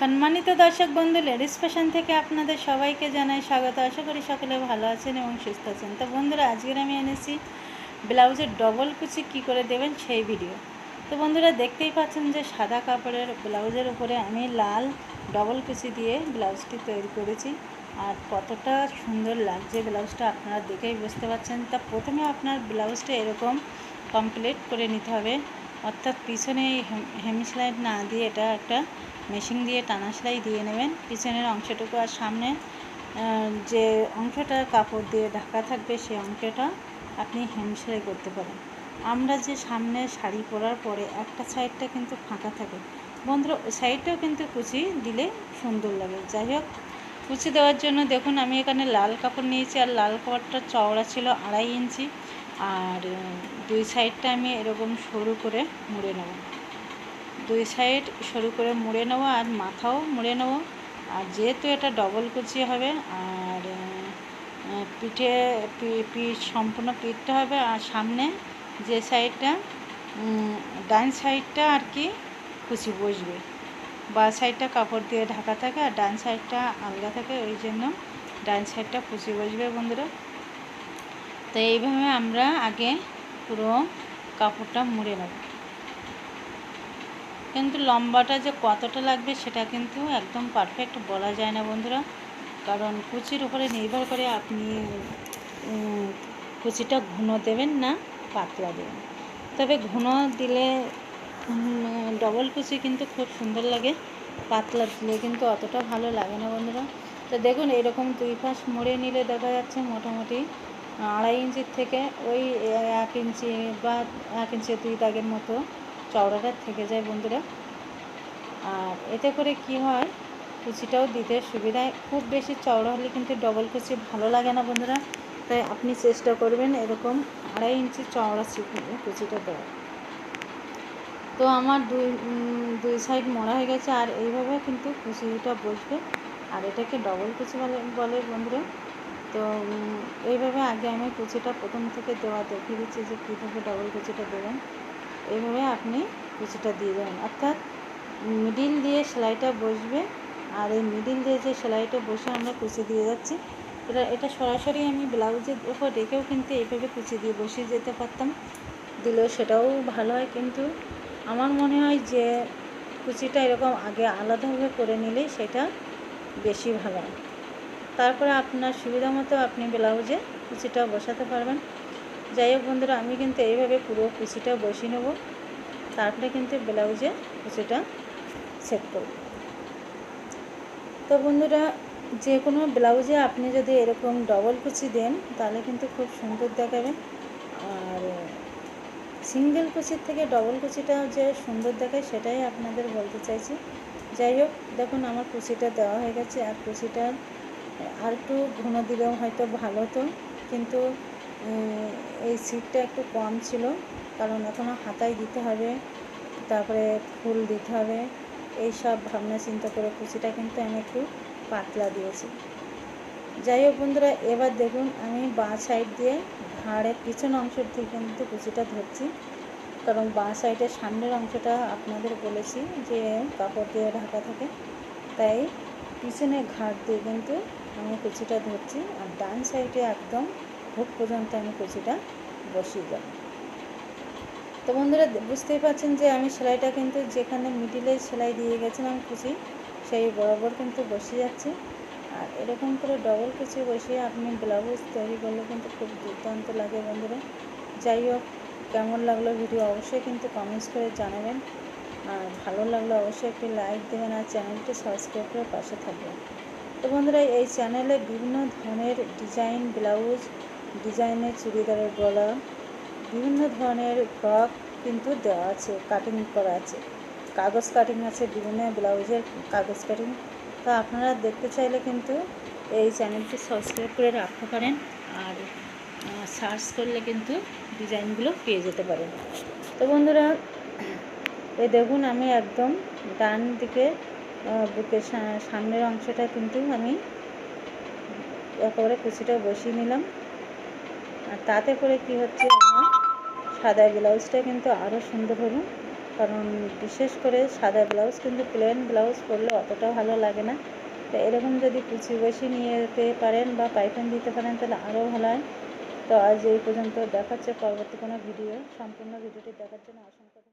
সম্মানিত দর্শক বন্ধু লেডিস ফ্যাশন থেকে আপনাদের সবাইকে জানাই স্বাগত। আশা করি সকলে ভালো আছেন এবং সুস্থ আছেন। তো বন্ধুরা, আজকের আমি এনেছি ব্লাউজের ডবল কুচি কি করে দেবেন সেই ভিডিও তো বন্ধুরা, দেখতেই পাচ্ছেন যে সাদা কাপড়ের ব্লাউজের উপরে আমি লাল ডবল কুচি দিয়ে ব্লাউজটি তৈরি করেছি। আর কতটা সুন্দর লাগছে ব্লাউজটা, আপনারা দেখেই বুঝতে পারছেন। তা প্রথমে আপনার ব্লাউজটা এরকম কমপ্লিট করে নিতে হবে। অর্থাৎ পিছনে হেমি সেলাই না দিয়ে এটা একটা মেশিন দিয়ে টানা সেলাই দিয়ে নেবেন। পিছনের অংশটুকু আর সামনে যে অংশটা কাপড় দিয়ে ঢাকা থাকবে সেই অংশটা আপনি হেম সেলাই করতে পারেন। আমরা যে সামনে শাড়ি পরার পরে একটা সাইডটা কিন্তু ফাঁকা থাকে। বন্ধুরা সাইডটাও কিন্তু কুচি দিলে সুন্দর লাগে। যাই হোক, কুচি দেওয়ার জন্য দেখুন আমি এখানে লাল কাপড় নিয়েছি আর লাল কাপড়টা চওড়া ছিল আড়াই ইঞ্চি। আর দুই সাইডটা আমি এরকম সরু করে মুড়ে নেব। দুই সাইড সরু করে মুড়ে নেব আর মাথাও মুড়ে নেব। আর যেহেতু এটা ডবল কুচি হবে আর পিঠে পিঠ সম্পূর্ণ পিঠটা হবে আর সামনে যে সাইডটা ডান সাইডটা আর কি কুচি বসবে। বা সাইডটা কাপড় দিয়ে ঢাকা থাকে আর ডান সাইডটা আলগা থাকে। ওই জন্য ডান সাইডটা কুচি বসবে বন্ধুরা। তো এইভাবে আমরা আগে পুরো কাপড়টা মুড়ে নেব। কিন্তু লম্বাটা যে কতটা লাগবে সেটা কিন্তু একদম পারফেক্ট বলা যায় না বন্ধুরা। কারণ কুচির উপরে নির্ভর করে আপনি কুচিটা ঘন দেবেন না, পাতলা দেবেন। তবে ঘন দিলে ডবল কুচি কিন্তু খুব সুন্দর লাগে, পাতলা দিলে কিন্তু অতটা ভালো লাগে না বন্ধুরা। তো দেখুন, এরকম দুই পাশ মুড়ে নিলে দেখা যাচ্ছে মোটামুটি আড়াই ইঞ্চির থেকে ওই এক ইঞ্চি বা এক ইঞ্চি দুই দাগের মতো চওড়াটা থেকে যায় বন্ধুরা। আর এতে করে কি হয়, কুচিটাও দিতে সুবিধায় খুব বেশি চওড়া হলে কিন্তু ডবল কুচি ভালো লাগে না বন্ধুরা। তাই আপনি চেষ্টা করবেন এরকম আড়াই ইঞ্চি চওড়া কুচিটা দেওয়ার। তো আমার দুই দুই সাইড মোড়া হয়ে গেছে, আর এইভাবে কিন্তু কুচিটা বসবে। আর এটাকে ডবল কুচি বলে বলে বন্ধুরা। তো এইভাবে আগে আমি কুচিটা প্রথম থেকে দেওয়া দেখিয়ে দিচ্ছি যে কীভাবে ডবল কুচিটা দেবেন। এইভাবে আপনি কুচিটা দিয়ে দেবেন। অর্থাৎ মিডিল দিয়ে সেলাইটা বসবে আর এই মিডিল দিয়ে যে সেলাইটা বসে আমরা কুচি দিয়ে যাচ্ছি, এটা এটা সরাসরি আমি ব্লাউজের উপর রেখেও কিন্তু এইভাবে কুচি দিয়ে বসিয়ে যেতে পারতাম। দিলেও সেটাও ভালো হয় কিন্তু আমার মনে হয় যে কুচিটা এরকম আগে আলাদাভাবে করে নিলে সেটা বেশি ভালো হয়। তারপরে আপনার সুবিধা মতো আপনি ব্লাউজে কুচিটা বসাতে পারবেন। যাই হোক বন্ধুরা, আমি কিন্তু এইভাবে পুরো কুচিটা বসিয়ে নেব। তারপরে কিন্তু ব্লাউজে কুচিটা সেট করব। তো বন্ধুরা, যে কোনো ব্লাউজে আপনি যদি এরকম ডবল কুচি দেন, তাহলে কিন্তু খুব সুন্দর দেখাবে আর সিঙ্গেল কুচির থেকে ডবল কুচিটা যে সুন্দর দেখায়, সেটাই আপনাদের বলতে চাইছি। যাই হোক, দেখুন আমার কুচিটা দেওয়া হয়ে গেছে। আর কুচিটার আর একটু ঘন দিলেও হয়তো ভালো হতো। কিন্তু এই সিটটা একটু কম ছিল। কারণ এখনও হাতায় দিতে হবে, তারপরে ফুল দিতে হবে। এই সব ভাবনা চিন্তা করে কুচিটা কিন্তু আমি একটু পাতলা দিয়েছি। যাই হোক বন্ধুরা, এবার দেখুন আমি বাঁ সাইড দিয়ে ঘাড়ের পিছন অংশের দিকে কিন্তু কুচিটা ধরছি। কারণ বাঁ সাইডের সামনের অংশটা আপনাদের বলেছি যে কাপড় দিয়ে ঢাকা থাকে। তাই পিছনে ঘাট দিয়ে কিন্তু আমি কুচিটা ধরছি আর ডান সাইডে একদম হুক পর্যন্ত আমি কুচিটা বসিয়ে যাব তো বন্ধুরা, বুঝতেই পারছেন যে আমি সেলাইটা কিন্তু যেখানে মিডিলে সেলাই দিয়ে গেছিলাম কুচি, সেই বরাবর কিন্তু বসে যাচ্ছে। আর এরকম করে ডবল কুচি বসিয়ে আপনি ব্লাউজ তৈরি করলে কিন্তু খুব দুর্দান্ত লাগে বন্ধুরা। যাই হোক, কেমন লাগল ভিডিও অবশ্যই কিন্তু কমেন্টস করে জানাবেন। আর ভালো লাগলে অবশ্যই একটি লাইক দেবেন আর চ্যানেলটি সাবস্ক্রাইব করে পাশে থাকবেন। তো বন্ধুরা, এই চ্যানেলে বিভিন্ন ধরনের ডিজাইন ব্লাউজ ডিজাইনের চুড়িদারের গলা, বিভিন্ন ধরনের ফ্রক কিন্তু দেওয়া আছে কাটিং করা আছে। কাগজ কাটিং আছে, বিভিন্ন ব্লাউজের কাগজ কাটিং তো আপনারা দেখতে চাইলে কিন্তু এই চ্যানেলটি সাবস্ক্রাইব করে রাখতে পারেন আর সার্চ করলে কিন্তু ডিজাইনগুলো পেয়ে যেতে পারেন। তো বন্ধুরা, এই দেখুন আমি একদম ডান দিকে বুকের সামনের অংশটা কিন্তু আমি একেবারে কুচিটা বসিয়ে নিলাম। আর তাতে করে কি হচ্ছে, আমার সাদা ব্লাউজটা কিন্তু আরও সুন্দর হলো। কারণ বিশেষ করে সাদা ব্লাউজ কিন্তু প্লেন ব্লাউজ পরলে অতটা ভালো লাগে না। তো এরকম যদি কুচি বসি নিয়ে যেতে পারেন বা পাইপিং দিতে পারেন, তাহলে আরও ভালো হয়। তো আজ এই পর্যন্ত দেখাচ্ছে পরবর্তী কোনো ভিডিও। সম্পূর্ণ ভিডিওটি দেখার জন্য অসংখ্য